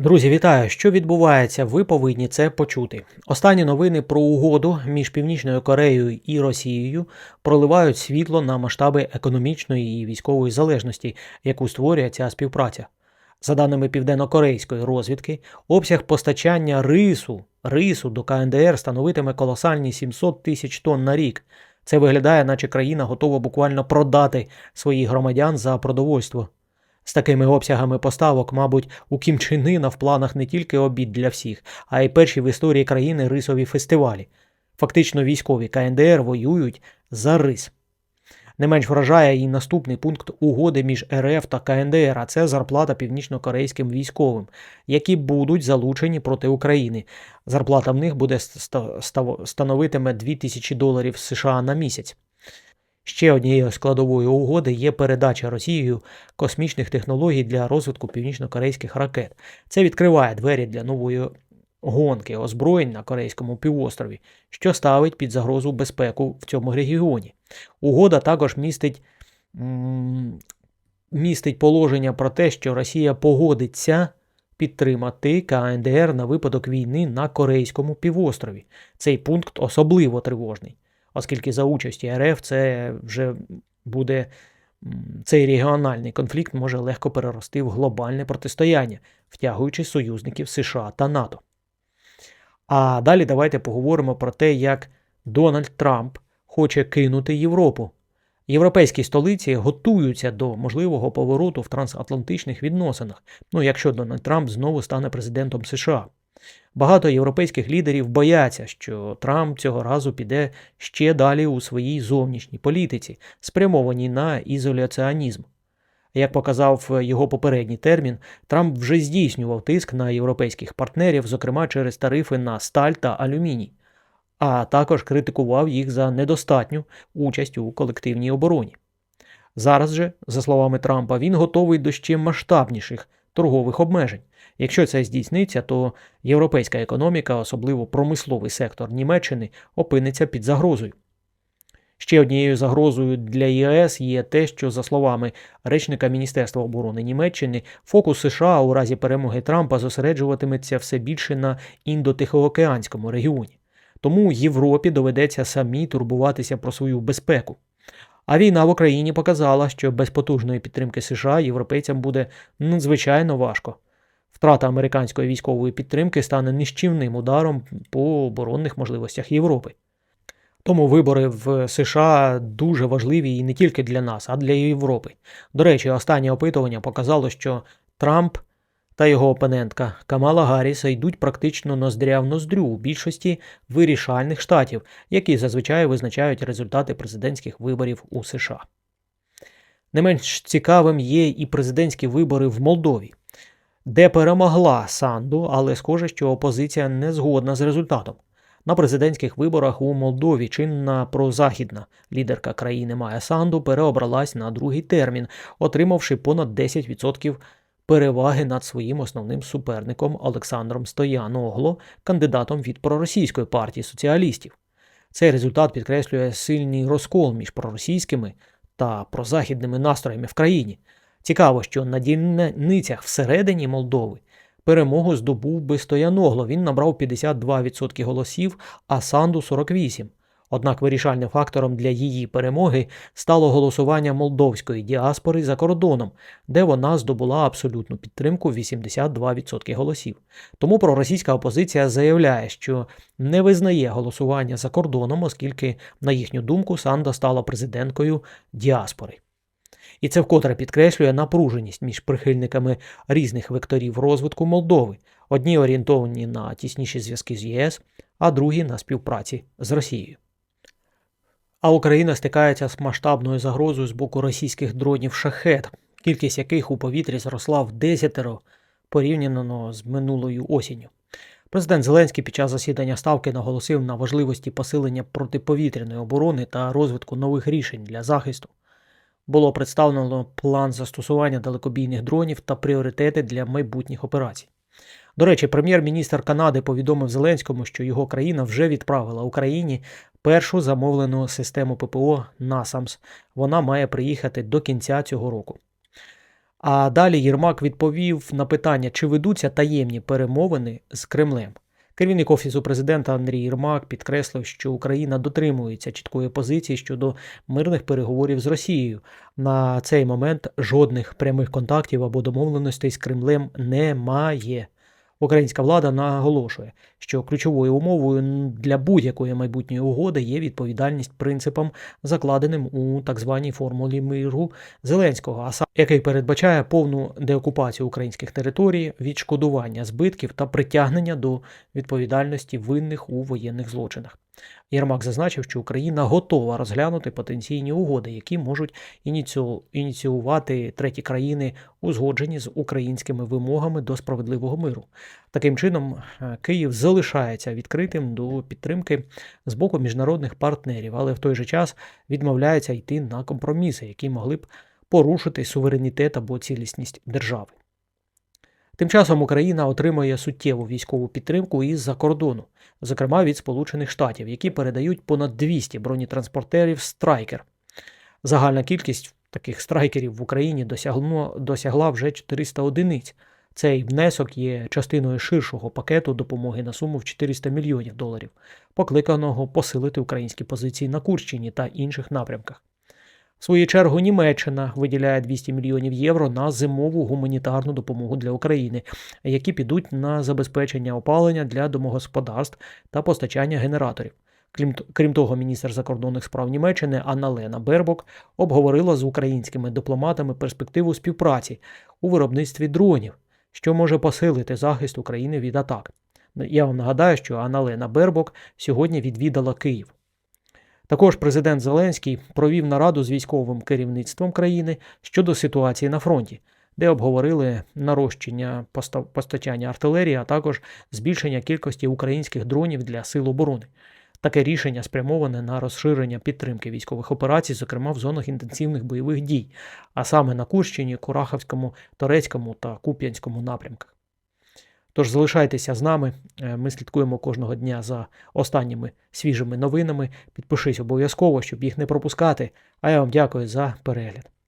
Друзі, вітаю! Що відбувається? Ви повинні це почути. Останні новини про угоду між Північною Кореєю і Росією проливають світло на масштаби економічної і військової залежності, яку створює ця співпраця. За даними південно-корейської розвідки, обсяг постачання рису, рису до КНДР становитиме колосальні 700 тисяч тонн на рік. Це виглядає, наче країна готова буквально продати своїх громадян за продовольство. З такими обсягами поставок, мабуть, у Кім Чен в планах не тільки обід для всіх, а й перші в історії країни рисові фестивалі. Фактично військові КНДР воюють за рис. Не менш вражає і наступний пункт угоди між РФ та КНДР, а це зарплата північнокорейським військовим, які будуть залучені проти України. Зарплата в них буде ста- становитиме 2000 доларів США на місяць. Ще однією складовою угоди є передача Росією космічних технологій для розвитку північно-корейських ракет. Це відкриває двері для нової гонки озброєнь на Корейському півострові, що ставить під загрозу безпеку в цьому регіоні. Угода також містить, містить положення про те, що Росія погодиться підтримати КНДР на випадок війни на Корейському півострові. Цей пункт особливо тривожний оскільки за участі РФ це вже буде цей регіональний конфлікт може легко перерости в глобальне протистояння, втягуючи союзників США та НАТО. А далі давайте поговоримо про те, як Дональд Трамп хоче кинути Європу. Європейські столиці готуються до можливого повороту в трансатлантичних відносинах, ну якщо Дональд Трамп знову стане президентом США. Багато європейських лідерів бояться, що Трамп цього разу піде ще далі у своїй зовнішній політиці, спрямованій на ізоляціонізм. Як показав його попередній термін, Трамп вже здійснював тиск на європейських партнерів, зокрема через тарифи на сталь та алюміній, а також критикував їх за недостатню участь у колективній обороні. Зараз же, за словами Трампа, він готовий до ще масштабніших торгових обмежень. Якщо це здійсниться, то європейська економіка, особливо промисловий сектор Німеччини, опиниться під загрозою. Ще однією загрозою для ЄС є те, що, за словами речника Міністерства оборони Німеччини, фокус США у разі перемоги Трампа зосереджуватиметься все більше на індотихоокеанському регіоні. Тому Європі доведеться самі турбуватися про свою безпеку. А війна в Україні показала, що без потужної підтримки США європейцям буде надзвичайно важко. Втрата американської військової підтримки стане нищівним ударом по оборонних можливостях Європи. Тому вибори в США дуже важливі і не тільки для нас, а для Європи. До речі, останнє опитування показало, що Трамп та його опонентка Камала Гарріса йдуть практично ноздря в ноздрю у більшості вирішальних штатів, які зазвичай визначають результати президентських виборів у США. Не менш цікавим є і президентські вибори в Молдові де перемогла Санду, але схоже, що опозиція не згодна з результатом. На президентських виборах у Молдові чинна прозахідна лідерка країни Майя Санду переобралась на другий термін, отримавши понад 10% переваги над своїм основним суперником Олександром Стояногло, кандидатом від проросійської партії соціалістів. Цей результат підкреслює сильний розкол між проросійськими та прозахідними настроями в країні. Цікаво, що на дільницях всередині Молдови перемогу здобув би Стояногло. Він набрав 52% голосів, а Санду 48%. Однак вирішальним фактором для її перемоги стало голосування молдовської діаспори за кордоном, де вона здобула абсолютну підтримку 82% голосів. Тому проросійська опозиція заявляє, що не визнає голосування за кордоном, оскільки, на їхню думку, Санда стала президенткою діаспори. І це вкотре підкреслює напруженість між прихильниками різних векторів розвитку Молдови, одні орієнтовані на тісніші зв'язки з ЄС, а другі на співпраці з Росією. А Україна стикається з масштабною загрозою з боку російських дронів шахет, кількість яких у повітрі зросла в десятеро порівняно з минулою осінню. Президент Зеленський під час засідання ставки наголосив на важливості посилення протиповітряної оборони та розвитку нових рішень для захисту було представлено план застосування далекобійних дронів та пріоритети для майбутніх операцій. До речі, прем'єр-міністр Канади повідомив Зеленському, що його країна вже відправила Україні першу замовлену систему ППО НАСАМС. Вона має приїхати до кінця цього року. А далі Єрмак відповів на питання, чи ведуться таємні перемовини з Кремлем. Керівник офісу президента Андрій Єрмак підкреслив, що Україна дотримується чіткої позиції щодо мирних переговорів з Росією. На цей момент жодних прямих контактів або домовленостей з Кремлем немає. Українська влада наголошує, що ключовою умовою для будь-якої майбутньої угоди є відповідальність принципам, закладеним у так званій формулі миру Зеленського, який передбачає повну деокупацію українських територій, відшкодування збитків та притягнення до відповідальності винних у воєнних злочинах. Єрмак зазначив, що Україна готова розглянути потенційні угоди, які можуть ініціювати треті країни, узгоджені з українськими вимогами до справедливого миру. Таким чином, е, Київ залишається відкритим до підтримки з боку міжнародних партнерів, але в той же час відмовляється йти на компроміси, які могли б порушити суверенітет або цілісність держави. Тим часом Україна отримує суттєву військову підтримку із-за кордону, зокрема від Сполучених Штатів, які передають понад 200 бронетранспортерів Страйкер. Загальна кількість таких страйкерів в Україні досягла вже 400 одиниць. Цей внесок є частиною ширшого пакету допомоги на суму в 400 мільйонів доларів, покликаного посилити українські позиції на Курщині та інших напрямках. В свою чергу Німеччина виділяє 200 мільйонів євро на зимову гуманітарну допомогу для України, які підуть на забезпечення опалення для домогосподарств та постачання генераторів. Крім, того, міністр закордонних справ Німеччини Анна Лена Бербок обговорила з українськими дипломатами перспективу співпраці у виробництві дронів, що може посилити захист України від атак. Я вам нагадаю, що Анна Лена Бербок сьогодні відвідала Київ. Також президент Зеленський провів нараду з військовим керівництвом країни щодо ситуації на фронті, де обговорили нарощення поста- постачання артилерії, а також збільшення кількості українських дронів для сил оборони. Таке рішення спрямоване на розширення підтримки військових операцій, зокрема в зонах інтенсивних бойових дій, а саме на Курщині, Курахівському, Торецькому та Куп'янському напрямках. Тож залишайтеся з нами. Е, Ми слідкуємо кожного дня за останніми свіжими новинами. Підпишись обов'язково, щоб їх не пропускати. А я вам дякую за перегляд.